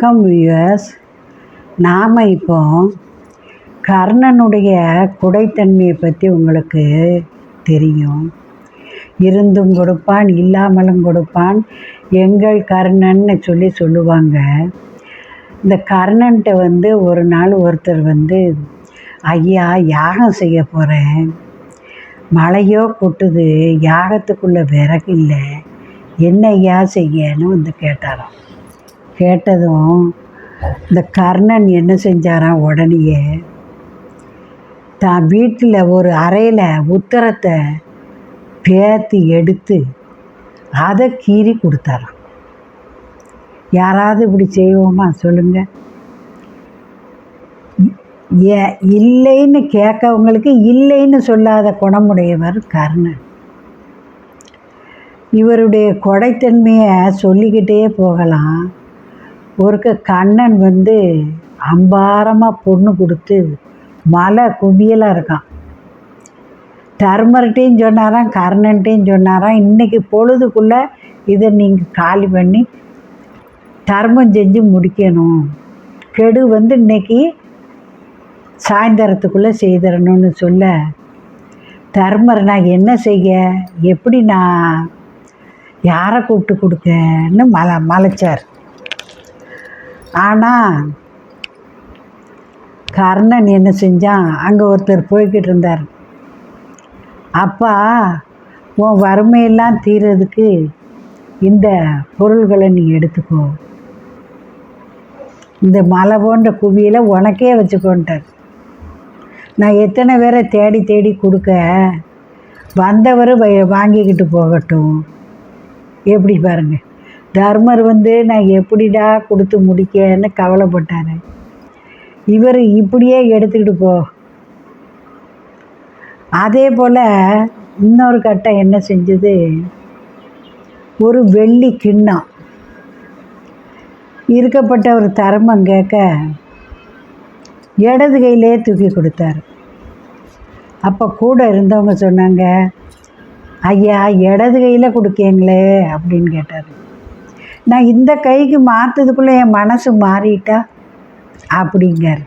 வணக்கம் வியூவர்ஸ் நாம் இப்போ கர்ணனுடைய குடைத்தன்மையை பற்றி உங்களுக்கு தெரியும். இருந்தும் கொடுப்பான் இல்லாமலும் கொடுப்பான். எங்கள் கர்ணன்னு சொல்லி சொல்லுவாங்க. இந்த கர்ணன்ட்ட வந்து ஒரு நாள் ஒருத்தர் வந்து ஐயா யாகம் செய்ய போகிறேன் மழையோ கொட்டுது யாகத்துக்குள்ளே விறகு இல்லை. என்ன ஐயா செய்யன்னு வந்து கேட்டாராம். கேட்டதும் இந்த கர்ணன் என்ன செஞ்சாராம் உடனேயே தான் வீட்டில் ஒரு அறையில் உத்தரத்தை பேத்து எடுத்து அதை கீறி கொடுத்தாராம். யாராவது இப்படி செய்வோமா சொல்லுங்கள் ஏ இல்லைன்னு கேட்கவங்களுக்கு இல்லைன்னு சொல்லாத குணமுடையவர் கர்ணன். இவருடைய கொடைத்தன்மையை சொல்லிக்கிட்டே போகலாம். ஒருக்க கண்ணன் வந்து அம்பாரமாக பொண்ணு கொடுத்து மலை குவியலாக இருக்கான். தர்மர்கிட்டையும் சொன்னாராம் கர்ணன்ட்டையும் சொன்னாராம் இன்றைக்கி பொழுதுக்குள்ளே இதை நீங்கள் காலி பண்ணி தர்மம் செஞ்சு முடிக்கணும். கெடு வந்து இன்னைக்கு சாயந்தரத்துக்குள்ளே செய்திடணும்னு சொல்ல தர்மர் நான் என்ன செய்ய எப்படி நான் யாரை கூப்பிட்டு கொடுக்கன்னு மல மலைச்சார். ஆனால் கர்ணன் என்ன செஞ்சான் அங்கே ஒருத்தர் போய்கிட்டு இருந்தார். அப்பா உன் வறுமையெல்லாம் தீரதுக்கு இந்த பொருள்களை நீ எடுத்துக்கோ. இந்த மலை போன்ற குவியில் உனக்கே வச்சுக்கோன்ட்டார். நான் எத்தனை பேரை தேடி தேடி கொடுக்க வந்தவர் வ- வாங்கிக்கிட்டு போகட்டும். எப்படி பாருங்கள் தர்மர் வந்து நான் எப்படிடா கொடுத்து முடிக்கன்னு கவலைப்பட்டார். இவர் இப்படியே எடுத்துக்கிட்டு போ. அதே போல் இன்னொரு கட்டம் என்ன செஞ்சது? ஒரு வெள்ளி கிண்ணம் இருக்கப்பட்ட ஒரு தர்மம் கேட்க இடது கையிலே தூக்கி கொடுத்தாரு. அப்போ கூட இருந்தவங்க சொன்னாங்க ஐயா இடது கையில் கொடுக்கீங்களே அப்படின்னு கேட்டார். நான் இந்த கைக்கு மாற்றதுக்குள்ளே என் மனசு மாறிட்டா? அப்படிங்கார்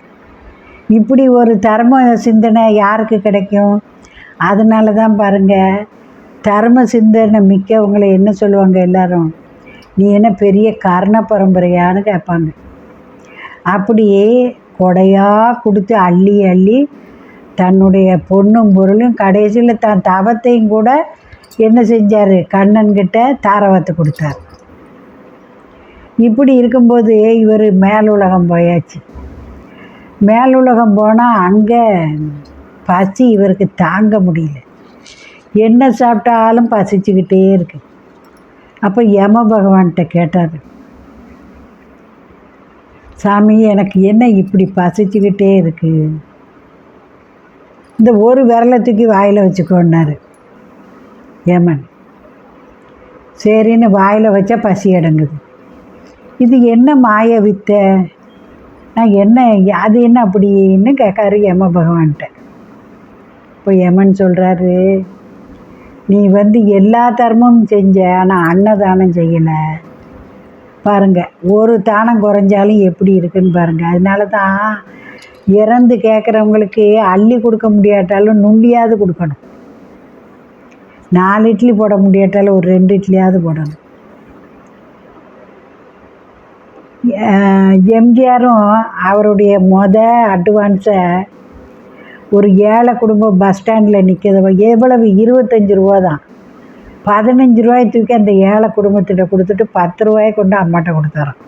இப்படி ஒரு தர்ம சிந்தனை யாருக்கு கிடைக்கும்? அதனால தான் பாருங்கள் தர்ம சிந்தனை மிக்கவங்களை என்ன சொல்லுவாங்க எல்லாரும்? நீ என்ன பெரிய கர்ண பரம்பரையான்னு கேட்பாங்க. அப்படியே கொடையாக கொடுத்து அள்ளி அள்ளி தன்னுடைய பொண்ணும் பொருளும் கடைசியில் தான் தவத்தையும் கூட என்ன செஞ்சார்? கண்ணன்கிட்ட தாரவத்தை கொடுத்தார். இப்படி இருக்கும்போது இவர் மேலுலகம் போயாச்சு. மேலுலகம் போனால் அங்கே பசி இவருக்கு தாங்க முடியல. என்ன சாப்பிட்டாலும் பசிச்சுக்கிட்டே இருக்கு. அப்போ யம பகவான்கிட்ட கேட்டார். சாமி எனக்கு என்ன இப்படி பசிச்சுக்கிட்டே இருக்கு? இந்த ஒரு விரலை தூக்கி வாயில் வச்சுக்கோன்னாரு யமன். சரின்னு வாயில் வச்சா பசி அடங்குது. இது என்ன மாய வித்தை? நான் என்ன அது என்ன அப்படின்னு கேட்காரு யம பகவான்கிட்ட. இப்போ யமன் சொல்கிறாரு நீ வந்து எல்லா தர்மமும் செஞ்ச ஆனால் அன்னதானம் செய்யலை. பாருங்கள் ஒரு தானம் குறைஞ்சாலும் எப்படி இருக்குன்னு பாருங்கள் அதனால தான் இறந்து கேட்குறவங்களுக்கு அள்ளி கொடுக்க முடியாட்டாலும் நுண்டியாவது கொடுக்கணும். நாலு இட்லி போட முடியாட்டாலும் ஒரு ரெண்டு இட்லியாவது போடணும். எம்ஜிஆரும் அவருடைய மொத அட்வான்ஸை ஒரு ஏழை குடும்பம் பஸ் ஸ்டாண்டில் நிற்கிறத எவ்வளவு? இருபத்தஞ்சி ரூபா தான். பதினஞ்சு ரூபாய் தூக்கி அந்த ஏழை குடும்பத்திட்ட கொடுத்துட்டு பத்து ரூபாயை கொண்டு அம்மாட்ட கொடுத்தாராம்.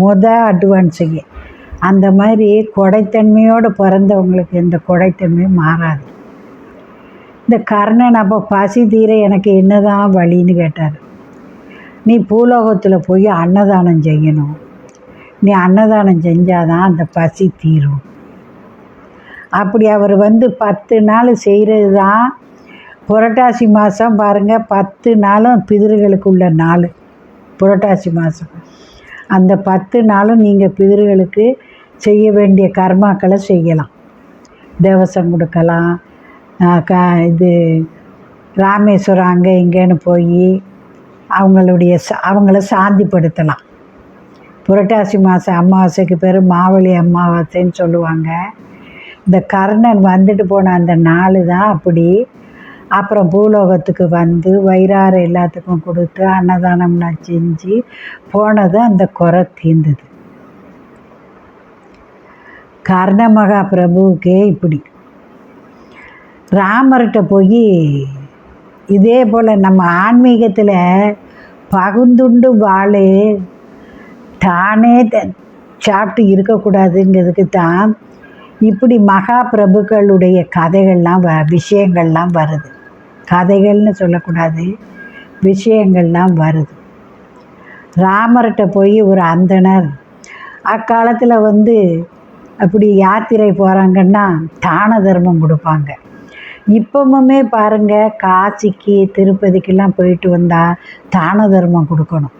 மொத அட்வான்ஸுக்கு அந்த மாதிரி கொடைத்தன்மையோடு பிறந்தவங்களுக்கு இந்த கொடைத்தன்மை மாறாது. இந்த கர்ணன் அப்போ பசி தீர எனக்கு என்னதான் வழின்னு கேட்டார். நீ பூலோகத்தில் போய் அன்னதானம் செய்யணும். நீ அன்னதானம் செஞ்சாதான் அந்த பசி தீரும். அப்படி அவர் வந்து பத்து நாள் செய்கிறது தான் புரட்டாசி மாதம் பாருங்கள் பத்து நாளும் பிதிர்களுக்கு உள்ள நாள். புரட்டாசி மாதம் அந்த பத்து நாளும் நீங்கள் பிதிர்களுக்கு செய்ய வேண்டிய கர்மாக்களை செய்யலாம். தேவசம் கொடுக்கலாம். க இது ராமேஸ்வரம் அங்கே இங்கேன்னு போய் அவங்களுடைய அவங்கள சாந்திப்படுத்தலாம். புரட்டாசி மாதம் அமாவாசைக்கு பேர் மாவழி அமாவாசைன்னு சொல்லுவாங்க. இந்த கர்ணன் வந்துட்டு போன அந்த நாள் தான் அப்படி. அப்புறம் பூலோகத்துக்கு வந்து வயிறாறு எல்லாத்துக்கும் கொடுத்து அன்னதானம்லாம் செஞ்சு போனதும் அந்த குறை தீர்ந்தது. கர்ண மகா பிரபுவுக்கே இப்படி. ராமர்கிட்ட போய் இதே போல் நம்ம ஆன்மீகத்தில் பகுந்துண்டு வாழு. தானே த- சாப்பிட்டு இருக்கக்கூடாதுங்கிறதுக்கு தான் இப்படி மகா பிரபுக்களுடைய கதைகள்லாம் வ விஷயங்கள்லாம் வருது. கதைகள்னு சொல்லக்கூடாது விஷயங்கள்லாம் வருது. ராமர்கிட்ட போய் ஒரு அந்தணர் அக்காலத்தில் வந்து அப்படி யாத்திரை போகிறாங்கன்னா தான தர்மம் கொடுப்பாங்க. இப்பவுமே பாருங்கள் காசிக்கு திருப்பதிக்கெல்லாம் போயிட்டு வந்தால் தான தர்மம் கொடுக்கணும்.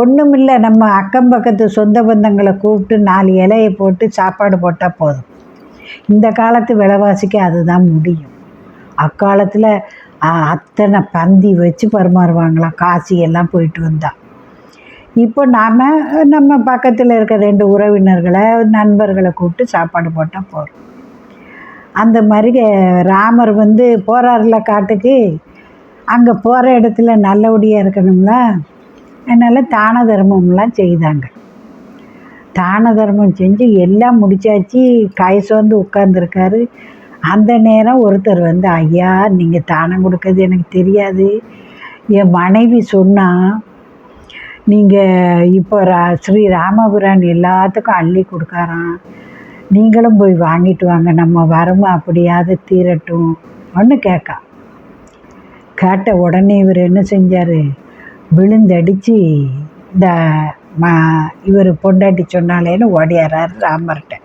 ஒன்றும் இல்லை நம்ம அக்கம் பக்கத்து சொந்த பந்தங்களை கூப்பிட்டு நாலு இலையை போட்டு சாப்பாடு போட்டால் போதும். இந்த காலத்து விலைவாசிக்கு அதுதான் முடியும். அக்காலத்தில் அத்தனை பந்தி வச்சு பரிமாறுவாங்களாம். காசி எல்லாம் போயிட்டு வந்தா. இப்போ நாம் நம்ம பக்கத்தில் இருக்க ரெண்டு உறவினர்களை நண்பர்களை கூப்பிட்டு சாப்பாடு போட்டால் போதும். அந்த மாதிரி ராமர் வந்து போகிறாருல காட்டுக்கு. அங்கே போகிற இடத்துல நல்லபடியாக இருக்கணும்ல? அதனால் தான தர்மம்லாம் செய்தாங்க. தான தர்மம் செஞ்சு எல்லாம் முடிச்சாச்சு. கை சோர்ந்து உட்காந்துருக்காரு அந்த நேரம் ஒருத்தர் வந்து ஐயா நீங்கள் தானம் கொடுக்கறது எனக்கு தெரியாது. என் மனைவி சொன்னால் நீங்கள் இப்போ ரா ஸ்ரீ ராமபுரான் எல்லாத்துக்கும் அள்ளி கொடுக்காராம். நீங்களும் போய் வாங்கிட்டு வாங்க. நம்ம வரமா அப்படியாவது தீரட்டும். ஒன்று கேட்கா கேட்ட உடனே இவர் என்ன செஞ்சார்? விழுந்தடிச்சு இந்த மா இவர் பொண்டாட்டி சொன்னாலேன்னு ஓடியாராரு ராமர்கிட்ட.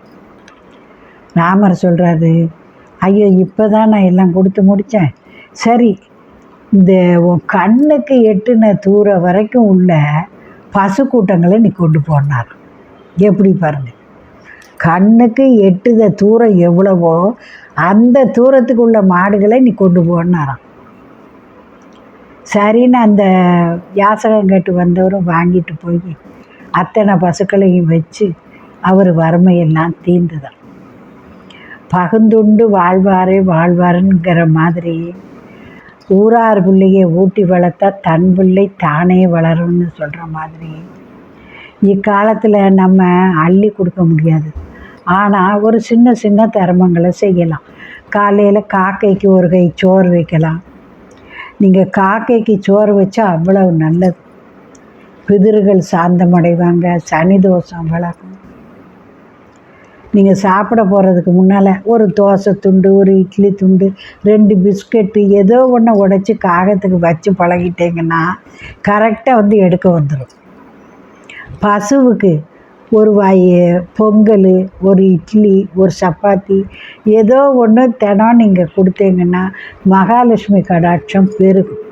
ராமர் சொல்கிறாரு ஐயோ இப்போ தான் நான் எல்லாம் கொடுத்து முடித்தேன் சரி இந்த உன் கண்ணுக்கு எட்டுன தூரம் வரைக்கும் உள்ள பசு கூட்டங்களை நீ கொண்டு போனார். எப்படி பாருங்க. கண்ணுக்கு எட்டுத தூரம் எவ்வளவோ அந்த தூரத்துக்கு உள்ள மாடுகளை நீ கொண்டு போனாராம். சரின்னு அந்த யாசகம் கேட்டு வந்தவரும் வாங்கிட்டு போய் அத்தனை பசுக்களையும் வச்சு அவர் வறுமையெல்லாம் தீர்ந்துதான் பகுந்துண்டு வாழ்வாரே வாழ்வாருங்கிற மாதிரி ஊரார் பிள்ளையை ஊட்டி வளர்த்தா தன் பிள்ளை தானே வளரும்னு சொல்கிற மாதிரி இக்காலத்தில் நம்ம அள்ளி கொடுக்க முடியாது. ஆனால் ஒரு சின்ன சின்ன தர்மங்களை செய்யலாம். காலையில் காக்கைக்கு ஒரு கை சோறு வைக்கலாம். நீங்கள் காக்கைக்கு சோறு வச்சா அவ்வளவு நல்லது. பிதிர்கள் சாந்தமடைவாங்க சனி தோஷம் விலகும் நீங்கள் சாப்பிட போகிறதுக்கு முன்னால் ஒரு தோசை துண்டு ஒரு இட்லி துண்டு ரெண்டு பிஸ்கெட்டு ஏதோ ஒன்று உடச்சி காகத்துக்கு வச்சு பழகிட்டீங்கன்னா கரெக்டாக வந்து எடுக்க வந்துடும் பசுவுக்கு ஒரு வாய் பொங்கல் ஒரு இட்லி ஒரு சப்பாத்தி ஏதோ ஒன்று தினம் நீங்கள் கொடுத்தீங்கன்னா மகாலட்சுமி கடாட்சம் பெருகும்.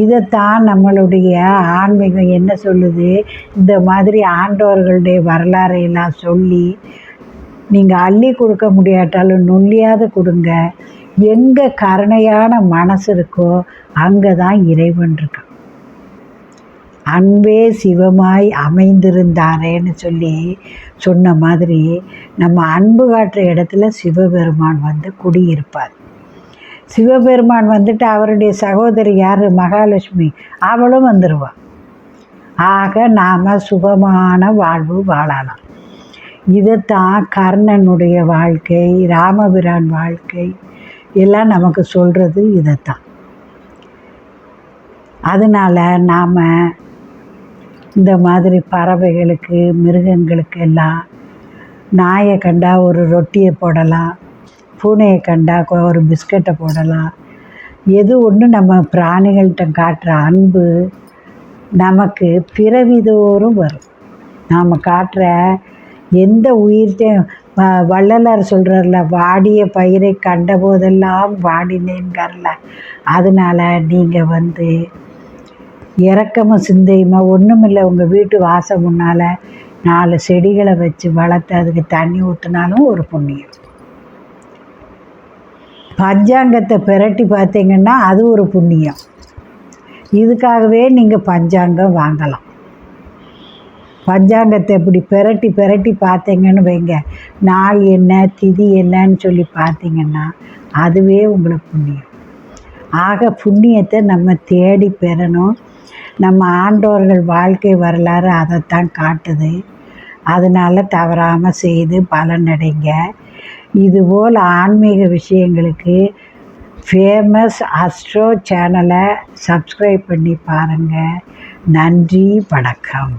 இதைத்தான் நம்மளுடைய ஆன்மீகம் என்ன சொல்லுது? இந்த மாதிரி ஆண்டவர்களுடைய வரலாறையெல்லாம் சொல்லி நீங்கள் அள்ளி கொடுக்க முடியாட்டாலும் நுள்ளியாவது கொடுங்க. எங்கே கருணையான மனசு இருக்கோ அங்கே தான் இறைவன் இருக்கான். அன்பே சிவமாய் அமைந்திருந்தாரேன்னு சொல்லி சொன்ன மாதிரி நம்ம அன்பு காட்டுற இடத்துல சிவபெருமான் வந்து குடியிருப்பார். சிவபெருமான் வந்துட்டு அவருடைய சகோதரி யார்? மகாலட்சுமி. அவளும் வந்துடுவாள் ஆக நாம் சுகமான வாழ்வு வாழலாம். இதைத்தான் கர்ணனுடைய வாழ்க்கை ராமபிரான் வாழ்க்கை எல்லாம் நமக்கு சொல்கிறது இதைத்தான். அதனால் நாம் இந்த மாதிரி பறவைகளுக்கு மிருகங்களுக்கு எல்லாம் நாயை கண்டா ஒரு ரொட்டியை போடலாம் பூனையை கண்டா ஒரு பிஸ்கட்டை போடலாம். எது ஒன்று நம்ம பிராணிகள்கிட்ட காட்டுற அன்பு நமக்கு பிறவிதோறும் வரும். நாம் காட்டுற எந்த உயிர்த்தையும் வ- வள்ளலார் சொல்கிறார்ல வாடிய பயிரை கண்ட போதெல்லாம் வாடினேன்கார்ல. அதனால் நீங்கள் வந்து இறக்கமும் சிந்தையுமா? ஒன்றுமில்லை உங்கள் வீட்டு வாசல் முன்னால் நாலு செடிகளை வச்சு வளர்த்து அதுக்கு தண்ணி ஊற்றினாலும் ஒரு புண்ணியம். பஞ்சாங்கத்தை பிரட்டி பார்த்தீங்கன்னா அது ஒரு புண்ணியம். இதுக்காகவே நீங்கள் பஞ்சாங்கம் வாங்கலாம். பஞ்சாங்கத்தை இப்படி பெரட்டி பெரட்டி பார்த்தீங்கன்னு வைங்க. நாள் என்ன திதி என்னன்னு சொல்லி பார்த்தீங்கன்னா அதுவே உங்களுக்கு புண்ணியம். ஆக புண்ணியத்தை நம்ம தேடி பெறணும். நம்ம ஆண்டோர்கள் வாழ்க்கை வரலாறு அதைத்தான் காட்டுது. அதனால் தவறாமல் செய்து பலனடைங்க இதுபோல் ஆன்மீக விஷயங்களுக்கு ஃபேமஸ் அஸ்ட்ரோ சேனலை சப்ஸ்கிரைப் பண்ணி பாருங்கள் நன்றி வணக்கம்.